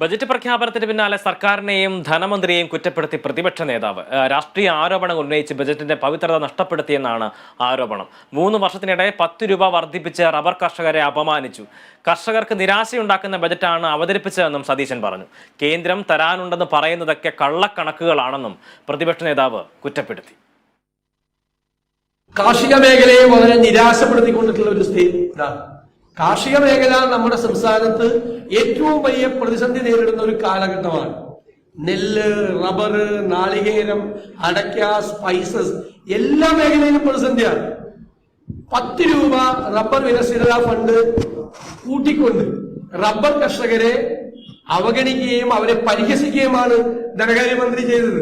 Budget പ്രഖ്യാപനത്തിന് പിന്നാലെ സർക്കാരിനെയും ധനമന്ത്രിയെയും കുറ്റപ്പെടുത്തി പ്രതിപക്ഷ നേതാവ്. രാഷ്ട്രീയ ആരോപണങ്ങൾ ഉന്നയിച്ച് ബജറ്റിന്റെ പവിത്രത നഷ്ടപ്പെടുത്തിയെന്നാണ് ആരോപണം. മൂന്ന് വർഷത്തിനിടെ പത്ത് രൂപ വർദ്ധിപ്പിച്ച് റബ്ബർ കർഷകരെ അപമാനിച്ചു. കർഷകർക്ക് നിരാശയുണ്ടാക്കുന്ന ബജറ്റാണ് അവതരിപ്പിച്ചതെന്നും സതീശൻ പറഞ്ഞു. കേന്ദ്രം തരാനുണ്ടെന്ന് പറയുന്നതൊക്കെ കള്ളക്കണക്കുകളാണെന്നും പ്രതിപക്ഷ നേതാവ് കുറ്റപ്പെടുത്തി. കാർഷിക മേഖലയെ വളരെ നിരാശപ്പെടുത്തിക്കൊണ്ടിട്ടുള്ള ഒരു സ്ഥിതി കാർഷിക മേഖല നമ്മുടെ സംസ്ഥാനത്ത് ഏറ്റവും വലിയ പ്രതിസന്ധി നേരിടുന്ന ഒരു കാലഘട്ടമാണ്. നെല്ല് റബ്ബർ നാളികേരം അടയ്ക്ക സ്പൈസസ് എല്ലാ മേഖലയിലും പ്രതിസന്ധിയാണ്. പത്ത് രൂപ റബ്ബർ വികസന ഫണ്ട് കൂട്ടിക്കൊണ്ട് റബ്ബർ കർഷകരെ അവഗണിക്കുകയും അവരെ പരിഹസിക്കുകയുമാണ് ധനകാര്യമന്ത്രി ചെയ്തത്.